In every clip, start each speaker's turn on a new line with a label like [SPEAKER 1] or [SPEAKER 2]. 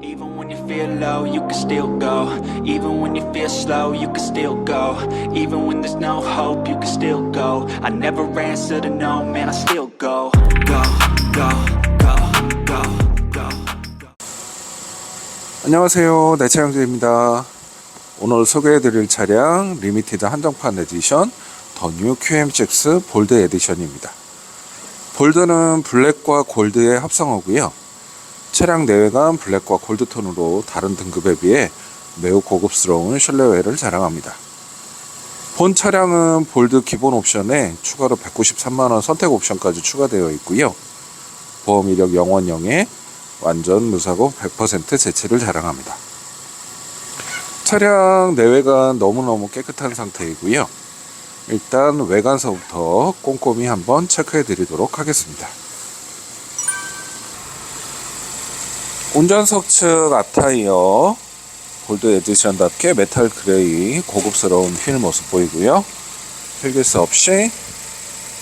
[SPEAKER 1] Even when you feel low, you can still go. Even when you feel slow, you can still go. Even when there's no hope, you can still go. I never answer to no, man, I still go. Go, go, go, go, go.
[SPEAKER 2] 안녕하세요. 내 차량주입니다. 오늘 소개해드릴 차량 리미티드 한정판 에디션 더 뉴 QM6 볼드 에디션입니다. 볼드는 블랙과 골드의 합성어고요. 차량 내외관 블랙과 골드톤으로 다른 등급에 비해 매우 고급스러운 실내외를 자랑합니다. 본 차량은 볼드 기본 옵션에 추가로 193만원 선택 옵션까지 추가되어 있고요. 보험 이력 영원형에 완전 무사고 100% 재치를 자랑합니다. 차량 내외관 너무너무 깨끗한 상태이고요. 일단 외관서부터 꼼꼼히 한번 체크해 드리도록 하겠습니다. 운전석 측 앞타이어 골드 에디션답게 메탈 그레이 고급스러운 휠 모습 보이고요. 휠기스 없이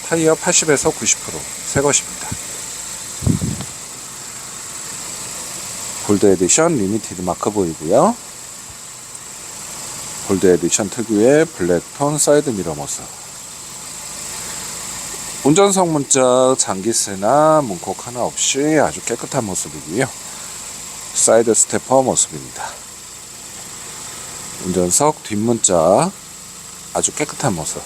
[SPEAKER 2] 타이어 80에서 90%새 것입니다. 골드 에디션 리미티드 마크 보이고요. 골드 에디션 특유의 블랙톤 사이드 미러 모습. 운전석 문짝 장기스나 문콕 하나 없이 아주 깨끗한 모습이고요. 사이드 스테퍼 모습입니다. 운전석 뒷문짝 아주 깨끗한 모습.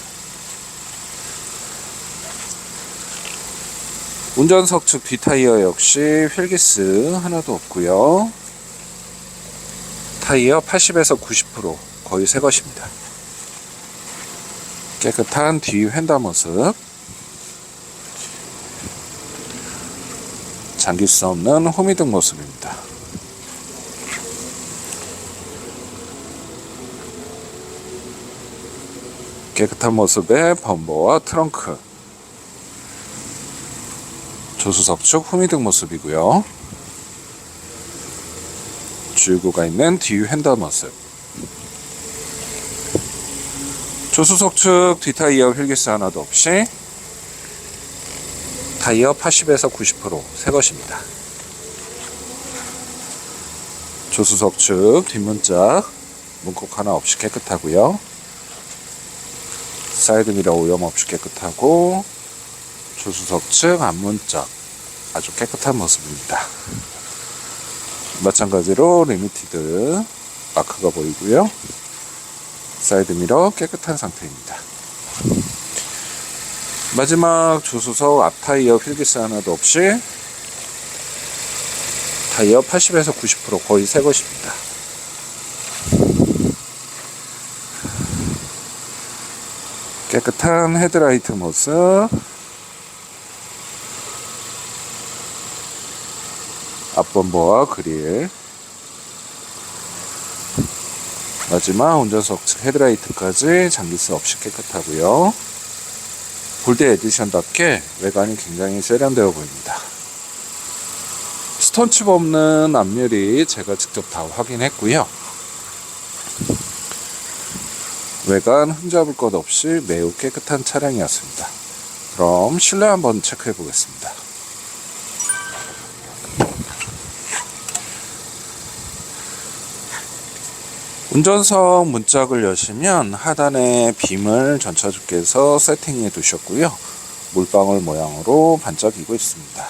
[SPEAKER 2] 운전석 측 뒷타이어 역시 휠기스 하나도 없고요. 타이어 80에서 90% 거의 새 것입니다. 깨끗한 뒤 휀다 모습. 잠길 수 없는 호미등 모습입니다. 깨끗한 모습의 범버와 트렁크. 조수석 측 후미등 모습이고요. 줄구가 있는 뒤 휀다 모습. 조수석 측 뒷타이어 휠기스 하나도 없이 타이어 80에서 90%새 것입니다. 조수석 측 뒷문짝 문콕 하나 없이 깨끗하고요. 사이드미러 오염 없이 깨끗하고 조수석 측 앞문짝 아주 깨끗한 모습입니다. 마찬가지로 리미티드 마크가 보이고요. 사이드미러 깨끗한 상태입니다. 마지막 조수석 앞타이어 휠기스 하나도 없이 타이어 80에서 90% 거의 새 것입니다. 깨끗한 헤드라이트 모습. 앞범버와 그릴. 마지막 운전석 측 헤드라이트까지 장기스 없이 깨끗하고요. 볼드 에디션답게 외관이 굉장히 세련되어 보입니다. 스톤칩 없는 앞유리 제가 직접 다 확인했고요 외관 흠잡을 것 없이 매우 깨끗한 차량이었습니다 그럼 실내 한번 체크해 보겠습니다 운전석 문짝을 여시면 하단에 빔을 전차주께서 세팅해 두셨고요. 물방울 모양으로 반짝이고 있습니다.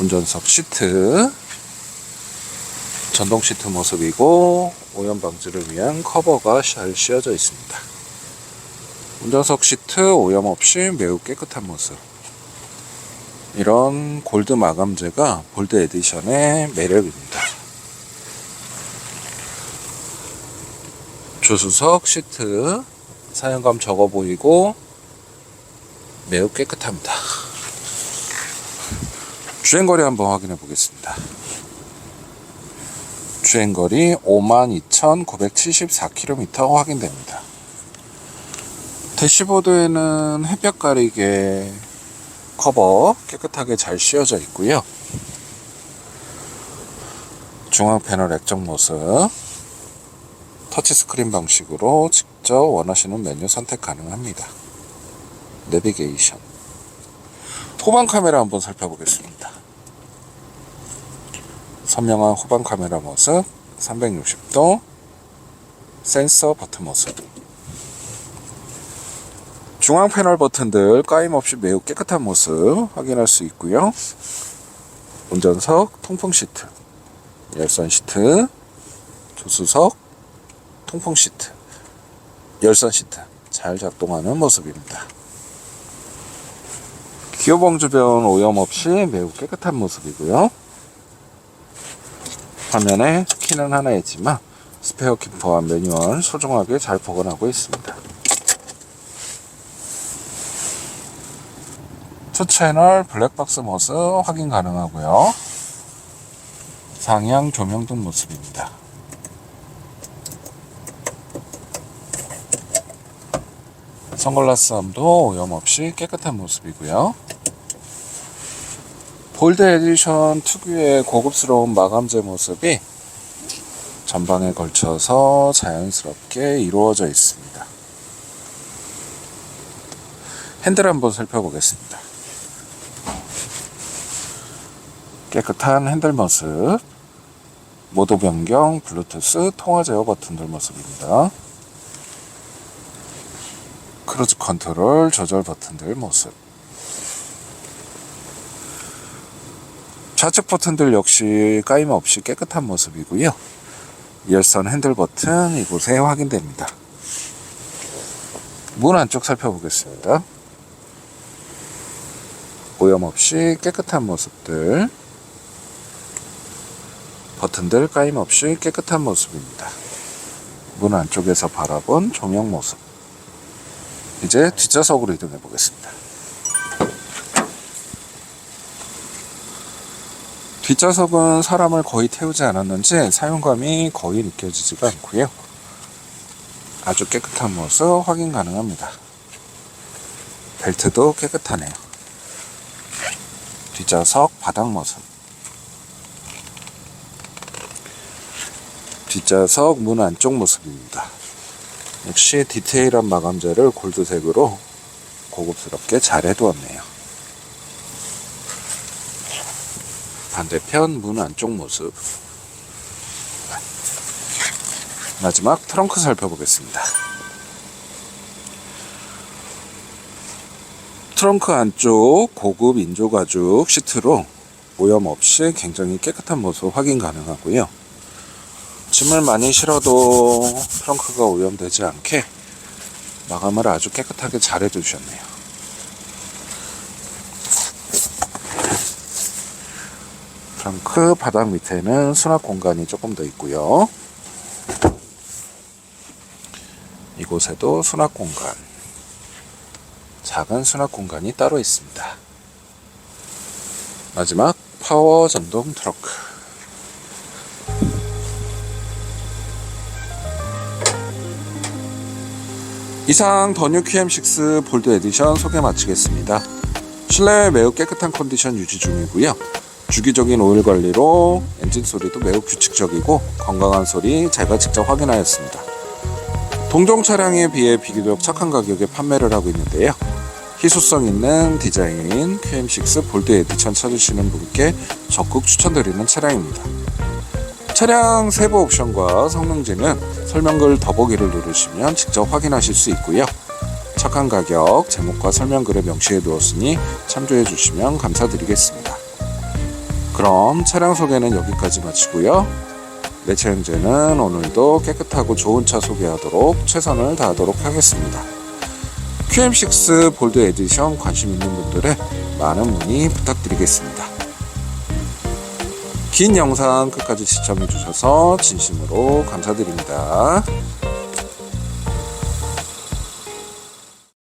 [SPEAKER 2] 운전석 시트 전동 시트 모습이고 오염 방지를 위한 커버가 잘 씌워져 있습니다. 운전석 시트 오염 없이 매우 깨끗한 모습. 이런 골드 마감재가 볼드 에디션의 매력입니다. 조수석 시트 사용감 적어 보이고 매우 깨끗합니다. 주행거리 한번 확인해 보겠습니다. 주행거리 52,974km 확인됩니다. 대시보드에는 햇볕 가리개 커버 깨끗하게 잘 씌워져 있고요. 중앙 패널 액정 모습 터치스크린 방식으로 직접 원하시는 메뉴 선택 가능합니다. 내비게이션 후방 카메라 한번 살펴보겠습니다. 선명한 후방 카메라 모습 360도 센서 버튼 모습. 중앙 패널 버튼들 까임없이 매우 깨끗한 모습 확인할 수 있고요. 운전석 통풍 시트 열선 시트 조수석 통풍 시트 열선 시트 잘 작동하는 모습입니다. 기어봉 주변 오염 없이 매우 깨끗한 모습이고요 화면에 키는 하나 있지만 스페어 키퍼와 매뉴얼 소중하게 잘 보관하고 있습니다. 투 채널 블랙박스 모습 확인 가능하고요. 상향 조명 등 모습입니다. 선글라스 함도 오염 없이 깨끗한 모습이고요. 볼드 에디션 특유의 고급스러운 마감재 모습이 전방에 걸쳐서 자연스럽게 이루어져 있습니다. 핸들 한번 살펴보겠습니다. 깨끗한 핸들 모습, 모드 변경, 블루투스, 통화 제어 버튼들 모습입니다. 크루즈 컨트롤 조절 버튼들 모습. 좌측 버튼들 역시 까임 없이 깨끗한 모습이고요. 열선 핸들 버튼 이곳에 확인됩니다. 문 안쪽 살펴보겠습니다. 오염 없이 깨끗한 모습들. 버튼들 까임 없이 깨끗한 모습입니다. 문 안쪽에서 바라본 조명 모습. 이제 뒷좌석으로 이동해 보겠습니다. 뒷좌석은 사람을 거의 태우지 않았는지 사용감이 거의 느껴지지가 않고요. 아주 깨끗한 모습 확인 가능합니다. 벨트도 깨끗하네요. 뒷좌석 바닥 모습. 뒷좌석 문 안쪽 모습입니다. 역시 디테일한 마감재를 골드색으로 고급스럽게 잘 해두었네요. 반대편 문 안쪽 모습. 마지막 트렁크 살펴보겠습니다. 트렁크 안쪽 고급 인조 가죽 시트로 오염 없이 굉장히 깨끗한 모습 확인 가능하고요. 짐을 많이 실어도 트렁크가 오염되지 않게 마감을 아주 깨끗하게 잘 해두셨네요. 트렁크 바닥 밑에는 수납 공간이 조금 더 있고요. 이곳에도 수납 공간, 작은 수납 공간이 따로 있습니다. 마지막 파워 전동 트렁크. 이상 더뉴 QM6 볼드 에디션 소개 마치겠습니다. 실내 매우 깨끗한 컨디션 유지 중이고요. 주기적인 오일 관리로 엔진 소리도 매우 규칙적이고 건강한 소리 제가 직접 확인하였습니다. 동종 차량에 비해 비교적 착한 가격에 판매를 하고 있는데요. 희소성 있는 디자인인 QM6 볼드 에디션 찾으시는 분께 적극 추천드리는 차량입니다. 차량 세부 옵션과 성능지는 설명글 더보기를 누르시면 직접 확인하실 수 있고요. 착한 가격, 제목과 설명글에 명시해 두었으니 참조해 주시면 감사드리겠습니다. 그럼 차량 소개는 여기까지 마치고요. 내차 형제는 오늘도 깨끗하고 좋은 차 소개하도록 최선을 다하도록 하겠습니다. QM6 볼드 에디션 관심 있는 분들의 많은 문의 부탁드리겠습니다. 긴 영상 끝까지 시청해 주셔서 진심으로 감사드립니다.